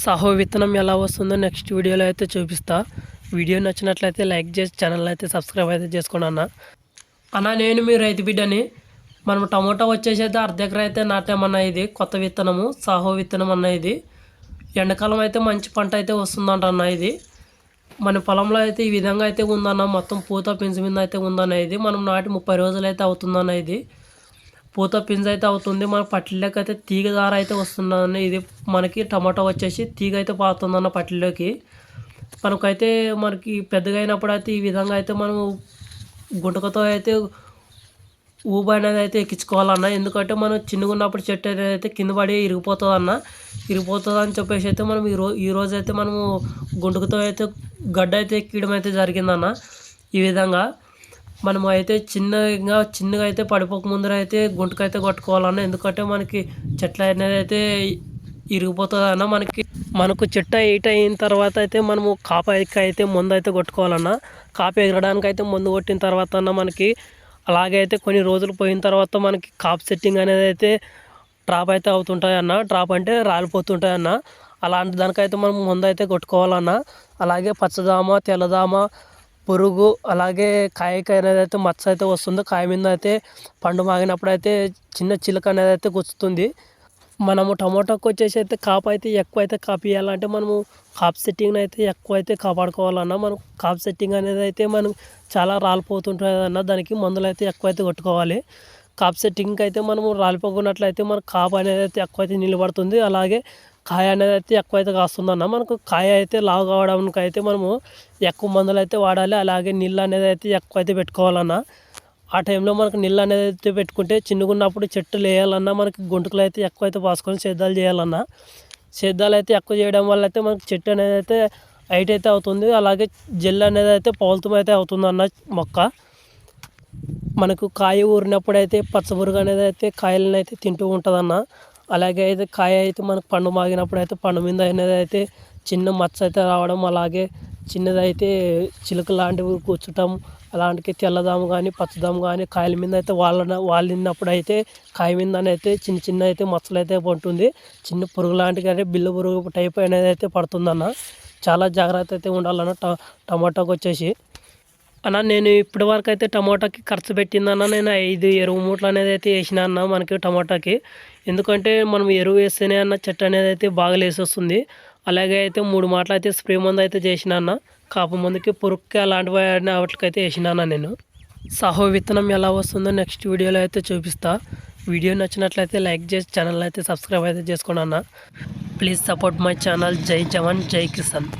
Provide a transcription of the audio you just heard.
సాహో విత్తనం ఎలా వస్తుందో నెక్స్ట్ వీడియోలో అయితే చూపిస్తా. వీడియో నచ్చినట్లయితే లైక్ చేసి ఛానల్ అయితే సబ్స్క్రైబ్ అయితే చేసుకోండి అన్న. అన్న నేను మీ రైతు బిడ్డని మనం టమోటా వచ్చేసి అయితే అర్ధ ఎకర అయితే నాటామన్న ఇది? కొత్త విత్తనము సాహో విత్తనం అన్న ఇది. ఎండాకాలం అయితే మంచి పంట అయితే వస్తుందంట అన్న ఇది. మన పొలంలో అయితే ఈ విధంగా అయితే ఉందన్న మొత్తం పూత పెంచు మీద అయితే ఉందన్న ఇది. మనం నాటి ముప్పై రోజులు అయితే అవుతుందన్న ఇది. పూత పింజ అయితే అవుతుంది. మన పట్టిలోకి అయితే తీగ దార అయితే వస్తుందన్న ఇది మనకి టమాటో వచ్చేసి తీగ అయితే పారుతుందన్న పట్టిలోకి. మనకైతే మనకి పెద్దగా అయినప్పుడు అయితే ఈ విధంగా అయితే మనం గుంటకతో అయితే ఊబ అనేది అయితే ఎక్కించుకోవాలన్న ఎందుకంటే మనం చిన్నగా ఉన్నప్పుడు చెట్టు అనేది అయితే కింద పడి ఇరిగిపోతుందన్న. ఇరిగిపోతుందని చెప్పేసి అయితే మనం ఈ రోజు ఈ రోజు అయితే మనము గుండుకతో అయితే గడ్డ అయితే ఎక్కడం అయితే జరిగిందన్న. ఈ విధంగా మనం అయితే చిన్నగా చిన్నగా అయితే పడిపోక ముందర అయితే గుంటకైతే కొట్టుకోవాలన్న ఎందుకంటే మనకి చెట్లు అనేది అయితే ఇరిగిపోతుందన్న మనకి. మనకు చెట్టు ఎయిట్ అయిన తర్వాత అయితే మనము కాపాకి అయితే ముందు అయితే కొట్టుకోవాలన్న కాపు ఎగరడానికి అయితే ముందు కొట్టిన తర్వాత అన్న మనకి అలాగే అయితే కొన్ని రోజులు పోయిన తర్వాత మనకి కాప్ సెట్టింగ్ అనేది అయితే ట్రాప్ అయితే అవుతుంటాయి అన్న అంటే రాలిపోతుంటాయి అన్న అలాంటి దానికైతే మనం ముందు అయితే కొట్టుకోవాలన్న అలాగే పచ్చదామ తెల్లదామ పురుగు అలాగే కాయకి అనేది అయితే మచ్చ అయితే వస్తుంది. కాయ మీద అయితే పండు మాగినప్పుడు అయితే చిన్న చిలుక అనేది అయితే గుచ్చుతుంది. మనము టమోటాకు వచ్చేసి అయితే కాపు అయితే ఎక్కువ అయితే కాపియాలంటే మనము కాప్ సెట్టింగ్ అయితే ఎక్కువ అయితే కాపాడుకోవాలన్నా మనం కాప్ సెట్టింగ్ అనేది అయితే మనం చాలా రాలిపోతుంటుంది అన్న దానికి మందులు అయితే ఎక్కువ అయితే కొట్టుకోవాలి. కాప్ సెట్టింగ్ అయితే మనము రాలిపోకున్నట్లయితే మన కాపు అనేది అయితే ఎక్కువ అయితే నిలబడుతుంది. అలాగే కాయ అనేది అయితే ఎక్కువ అయితే కాస్తుందన్న. మనకు కాయ అయితే లావు కావడానికి అయితే మనము ఎక్కువ మందులు అయితే వాడాలి. అలాగే నీళ్ళు అనేది అయితే ఎక్కువ అయితే పెట్టుకోవాలన్న. ఆ టైంలో మనకు నీళ్ళు అనేది అయితే పెట్టుకుంటే చిన్నగున్నప్పుడు చెట్టులు వేయాలన్నా మనకి గుంటుకులు అయితే ఎక్కువ అయితే పోసుకొని సేద్యాలు చేయాలన్నా. సేద్యాలు అయితే ఎక్కువ చేయడం వల్ల అయితే మనకు చెట్టు అనేది అయితే హైట్ అయితే అవుతుంది. అలాగే జెల్ అనేది అయితే పౌలతం అయితే అవుతుంది అన్న మొక్క. మనకు కాయ ఊరినప్పుడు అయితే పచ్చబురుగు అనేది అయితే కాయలను అయితే తింటూ ఉంటుందన్న. అలాగే అయితే కాయ అయితే మనకు పండు మాగినప్పుడు అయితే పండు మీద అనేది అయితే చిన్న మచ్చ అయితే రావడం అలాగే చిన్నదైతే చిలుక లాంటివి కూర్చోటం అలాంటికి తెల్లదాము కానీ పచ్చదాము కానీ కాయల మీద అయితే వాళ్ళ వాళ్ళినప్పుడు అయితే కాయ మీద అయితే చిన్న చిన్న అయితే మచ్చలు అయితే పడుతుంది. చిన్న పురుగు లాంటి కానీ బిల్ల పురుగు టైప్ అనేది అయితే పడుతుందన్న. చాలా జాగ్రత్త అయితే ఉండాలన్న ట టమాటాకి వచ్చేసి. అన్న నేను ఇప్పటి వరకు అయితే టమాటాకి ఖర్చు పెట్టిందన్న నేను ఐదు ఎరువు మూటలు అనేది అయితే వేసిన అన్న మనకి టమాటాకి. ఎందుకంటే మనం ఎరువు వేస్తేనే అన్న చెట్టు అనేది అయితే బాగా లేసొస్తుంది. అలాగే అయితే మూడు మాటలు అయితే స్ప్రే మందు అయితే చేసిన అన్న. కాపు మందుకి పురుక్కి అలాంటివి వాటికైతే వేసినాను నేను. సహో విత్తనం ఎలా వస్తుందో నెక్స్ట్ వీడియోలో అయితే చూపిస్తా. వీడియో నచ్చినట్లయితే లైక్ చేసి ఛానల్ అయితే సబ్స్క్రైబ్ అయితే చేసుకోండి అన్న. Please support my channel. జై జవాన్ జై కిసాన్.